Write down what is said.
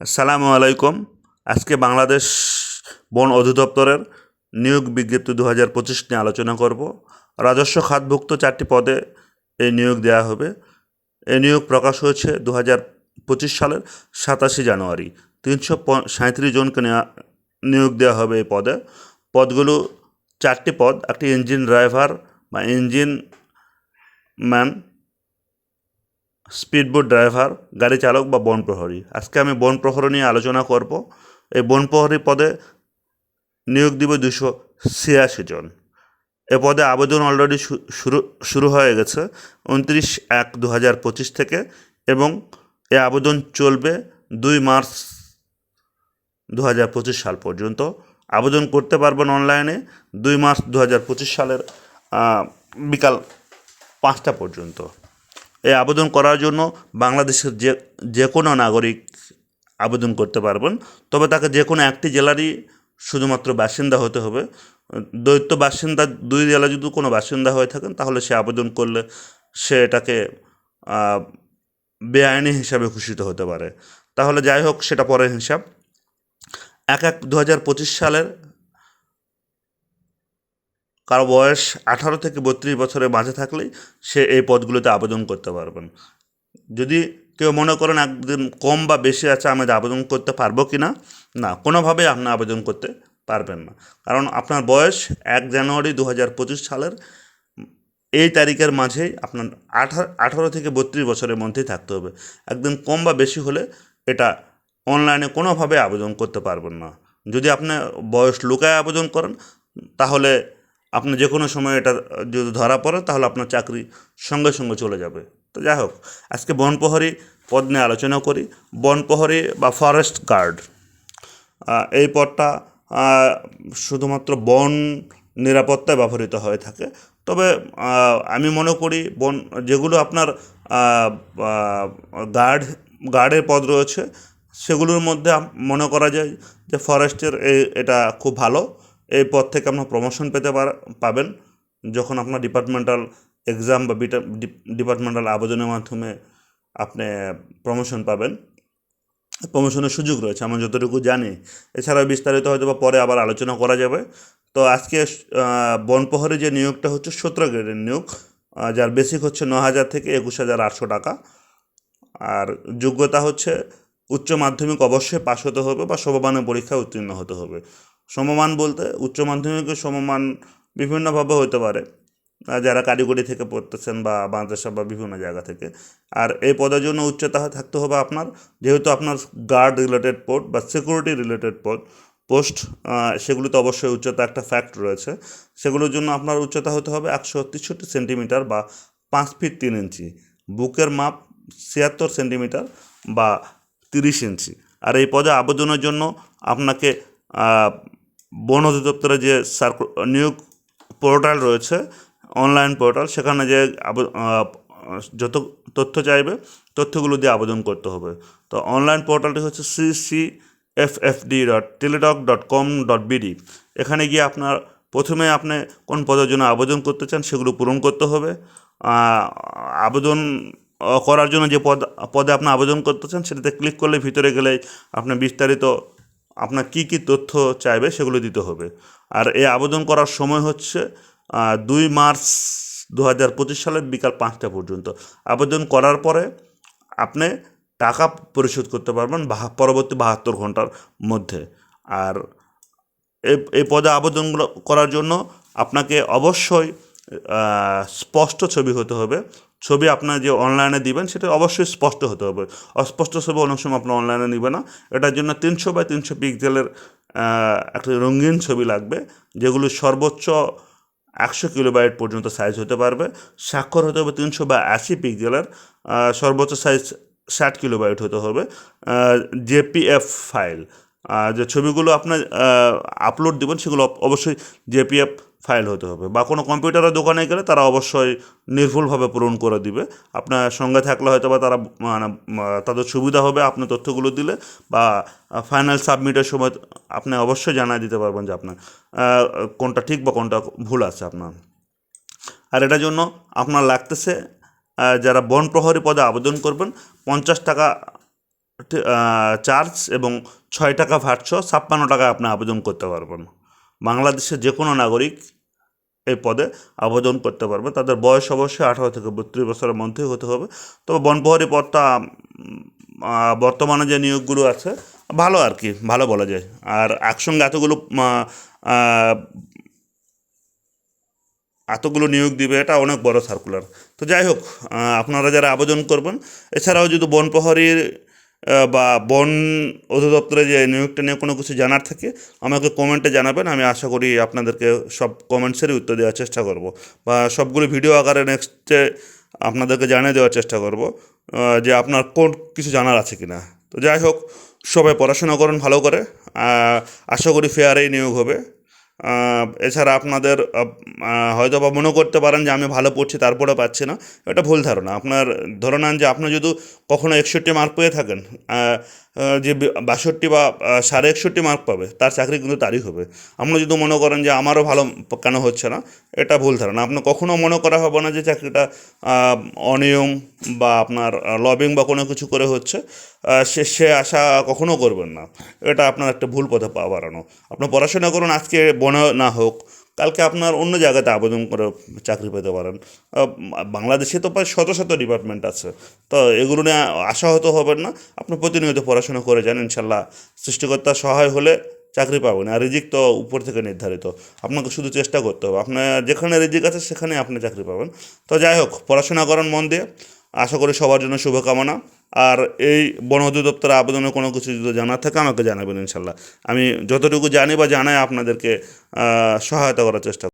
আসসালামু আলাইকুম। আজকে বাংলাদেশ বন অধিদপ্তরের নিয়োগ বিজ্ঞপ্তি দু হাজার পঁচিশ নিয়ে আলোচনা করব। রাজস্ব খাতভুক্ত চারটি পদে এই নিয়োগ দেওয়া হবে। এই নিয়োগ প্রকাশ হয়েছে দু হাজার পঁচিশ সালের সাতাশে জানুয়ারি। তিনশো সাঁত্রিশ জনকে নেওয়া নিয়োগ দেওয়া হবে এই পদে। পদগুলো চারটি পদ, একটি ইঞ্জিন ড্রাইভার বা ইঞ্জিন ম্যান স্পিডবোট ড্রাইভার, গাড়ি চালক বা বন প্রহরী। আজকে আমি বন প্রহরী নিয়ে আলোচনা করব। এই বন প্রহরী পদে নিয়োগ দিব দুশো ছিয়াশি জন। এ পদে আবেদন অলরেডি শুরু শুরু হয়ে গেছে উনত্রিশ এক দু হাজার পঁচিশ থেকে এবং এ আবেদন চলবে দুই মার্চ দু হাজার পঁচিশ সাল পর্যন্ত। আবেদন করতে পারবেন অনলাইনে দুই মার্চ দু হাজার পঁচিশ সালের বিকাল পাঁচটা পর্যন্ত। এই আবেদন করার জন্য বাংলাদেশের যে যে কোনো নাগরিক আবেদন করতে পারবেন। তবে তাকে যে কোনো একটি জেলারই শুধুমাত্র বাসিন্দা হতে হবে। দৈত্য বাসিন্দা দুই জেলা যদি কোনো বাসিন্দা হয়ে থাকেন, তাহলে সে আবেদন করলে সে এটাকে বেআইনি হিসাবে ঘোষিত হতে পারে। তাহলে যাই হোক, সেটা পরের হিসাব। এক এক দু সালের কারও বয়স আঠারো থেকে বত্রিশ বছরের মাঝে থাকলেই সে এই পদগুলোতে আবেদন করতে পারবেন। যদি কেউ মনে করেন একদিন কম বা বেশি আছে আমি আবেদন করতে পারব কি না না, কোনোভাবেই আপনি আবেদন করতে পারবেন না। কারণ আপনার বয়স এক জানুয়ারি দু হাজার পঁচিশ সালের, এই তারিখের মাঝেই আপনার আঠারো আঠারো থেকে বত্রিশ বছরের মধ্যেই থাকতে হবে। একদিন কম বা বেশি হলে এটা অনলাইনে কোনোভাবে আবেদন করতে পারবেন না। যদি আপনি বয়স লুকায় আবেদন করেন, তাহলে আপনি যে কোনো সময় এটা যদি ধরা পড়ে, তাহলে আপনার চাকরি সঙ্গে সঙ্গে চলে যাবে। তো যাই হোক, আজকে বনপ্রহরী পদ নিয়ে আলোচনা করি। বনপ্রহরী বা ফরেস্ট গার্ড এই পদটা শুধুমাত্র বন নিরাপত্তায় ব্যবহৃত হয়ে থাকে। তবে আমি মনে করি বন, যেগুলো আপনার গার্ড গার্ডের পদ রয়েছে, সেগুলোর মধ্যে মনে করা যায় যে ফরেস্টের এটা খুব ভালো। এই পদ থেকে আপনার প্রমোশন পেতে পাবেন। যখন আপনার ডিপার্টমেন্টাল এক্সাম বা ডিপার্টমেন্টাল আবেদনের মাধ্যমে আপনি প্রমোশন পাবেন। প্রমোশনের সুযোগ রয়েছে আমরা যতটুকু জানি। এছাড়াও বিস্তারিত হয়তো বা পরে আবার আলোচনা করা যাবে। তো আজকে আহ, বনপ্রহরী যে নিয়োগটা হচ্ছে সতেরো গ্রেডের নিয়োগ যার বেসিক হচ্ছে ন হাজার থেকে একুশ হাজার আটশো টাকা। আর যোগ্যতা হচ্ছে উচ্চ মাধ্যমিক অবশ্যই পাশ হতে হবে বা সমমানের পরীক্ষায় উত্তীর্ণ হতে হবে। সমমান বলতে উচ্চ মাধ্যমিকের সমমান বিভিন্নভাবে হতে পারে। যারা কারিগরি থেকে পড়তেছেন বা মাদ্রাসা বা বিভিন্ন জায়গা থেকে। আর এই পদের জন্য উচ্চতা থাকতে হবে আপনার। যেহেতু আপনার গার্ড রিলেটেড পোস্ট বা সিকিউরিটি রিলেটেড পোস্ট পোস্ট সেগুলোতে অবশ্যই উচ্চতা একটা ফ্যাক্ট রয়েছে। সেগুলোর জন্য আপনার উচ্চতা হতে হবে একশো তেষট্টি সেন্টিমিটার বা পাঁচ ফিট তিন ইঞ্চি। বুকের মাপ ছিয়াত্তর সেন্টিমিটার বা তিরিশ ইঞ্চি। আর এই পদে আবেদনের জন্য আপনাকে বন অধিদপ্তরে যে সার্কু- নিয়োগ পোর্টাল রয়েছে, অনলাইন পোর্টাল, সেখানে যে যত তথ্য চাইবে, তথ্যগুলো দিয়ে আবেদন করতে হবে। তো অনলাইন পোর্টালটি হচ্ছে C C F F D dot Teletalk dot com dot BD এখানে গিয়ে আপনার প্রথমে আপনি কোন পদের জন্য আবেদন করতে চান, সেগুলো পূরণ করতে হবে। আবেদন করার জন্য যে পদ পদে আপনি আবেদন করতে চান, সেটাতে ক্লিক করলে ভিতরে গেলে আপনি বিস্তারিত আপনার কী কী তথ্য চাইবে সেগুলো দিতে হবে। আর এই আবেদন করার সময় হচ্ছে দুই মার্চ দু হাজার পঁচিশ সালের বিকাল পাঁচটা পর্যন্ত। আবেদন করার পরে আপনি টাকা পরিশোধ করতে পারবেন পরবর্তী বাহাত্তর ঘণ্টার মধ্যে। আর এই পদে আবেদনগুলো করার জন্য আপনাকে অবশ্যই স্পষ্ট ছবি হতে হবে। ছবি আপনার যে অনলাইনে দিবেন, সেটা অবশ্যই স্পষ্ট হতে হবে। অস্পষ্ট ছবি অনেক সময় আপনার অনলাইনে নিবে না। এটার জন্য তিনশো বাই তিনশো পিক্সেলের একটা রঙিন ছবি লাগবে, যেগুলো সর্বোচ্চ একশো কিলোবাইট পর্যন্ত সাইজ হতে পারবে। স্বাক্ষর হতে হবে তিনশো বা আশি পিক্সেলের সর্বোচ্চ সাইজ ষাট কিলোবাইট হতে হবে জেপিএফ ফাইল যে ছবিগুলো আপনার আপলোড দেবেন, সেগুলো অবশ্যই জেপিএফ ফাইল হতে হবে বা কোনো কম্পিউটারের দোকানে গেলে তারা অবশ্যই নির্ভুলভাবে পূরণ করে দিবে। আপনার সঙ্গে থাকলে হয়তো বা তারা মানে তাদের সুবিধা হবে আপনার তথ্যগুলো দিলে বা ফাইনাল সাবমিটের সময় আপনি অবশ্যই জানাই দিতে পারবেন যে আপনার কোনটা ঠিক বা কোনটা ভুল আছে আপনার। আর এটার জন্য আপনার লাগতেছে যারা বন প্রহরী পদে আবেদন করবেন, পঞ্চাশ টাকা চার্জ এবং ছয় টাকা ভাট সহ ছাপ্পান্ন টাকায় আপনি আবেদন করতে পারবেন। বাংলাদেশের যে কোনো নাগরিক এই পদে আবেদন করতে পারবে। তাদের বয়স অবশ্যই আঠারো থেকে বত্রিশ বছরের মধ্যেই হতে হবে। তবে বনপ্রহরী পদটা বর্তমানে যে নিয়োগগুলো আছে ভালো আর কি ভালো বলা যায়। আর একসঙ্গে এতগুলো এতগুলো নিয়োগ দিবে এটা অনেক বড় সার্কুলার তো যাই হোক আপনারা যারা আবেদন করবেন এছাড়াও যদি বন প্রহরীর আহ, বা বন অধিদপ্তরে যে নিয়োগটা নিয়ে কোনো কিছু জানার থাকে, আমাকে কমেন্টে জানাবেন, আমি আশা করি আপনাদেরকে সব কমেন্টসেরই উত্তর দেওয়ার চেষ্টা করব। বা সবগুলো ভিডিও আকারে নেক্সটে আপনাদেরকে জানিয়ে দেওয়ার চেষ্টা করব যে আপনার কোন কিছু জানার আছে কি না তো যাই হোক, সবাই পড়াশোনা করেন ভালো করে আশা করি ফেয়ারেই নিয়োগ হবে। এছাড়া আপনাদের হয়তো বা মনে করতে পারেন যে আমি ভালো পড়ছি তারপরে পাচ্ছি না। এটা ভুল ধারণা। আপনার, ধরে নেন যে আপনি যদি কখনও একষট্টি মার্ক পেয়ে থাকেন যে বাষট্টি বা সাড়ে একষট্টি মার্ক পাবে, তার চাকরি কিন্তু তারই হবে। আপনি যদি মনে করেন যে আমারও ভালো কেন হচ্ছে না, এটা ভুল ধারণা। আপনি কখনও মনে করা হবে না যে চাকরিটা অনিয়ম বা আপনার লবিং বা কোনো কিছু করে হচ্ছে সে সে আশা কখনো করবেন না। এটা আপনার একটা ভুল পথে পা বাড়ানো। আপনি পড়াশোনা করুন, আজকে বনে না হোক কালকে আপনার অন্য জায়গাতে আবেদন করে চাকরি পেতে পারেন। বাংলাদেশে তো প্রায় শত শত ডিপার্টমেন্ট আছে। তো এগুলো নিয়ে আশা হতে হবে না। আপনি প্রতিনিয়ত পড়াশোনা করে যান, ইনশাল্লাহ সৃষ্টিকর্তার সহায় হলে চাকরি পাবেন। আর রিজিক তো উপর থেকে নির্ধারিত। আপনাকে শুধু চেষ্টা করতে হবে। আপনার যেখানে রিজিক আছে সেখানে আপনি চাকরি পাবেন। তো যাই হোক, পড়াশোনা করেন মন দিয়ে আশা করি সবার জন্য শুভকামনা। আর এই বন অধিদপ্তরের আবেদনে কোনো কিছু যদি জানার থাকে, আমাকে জানাবেন ইনশাল্লাহ। আমি যতটুকু জানি বা জানাই আপনাদেরকে সহায়তা করার চেষ্টা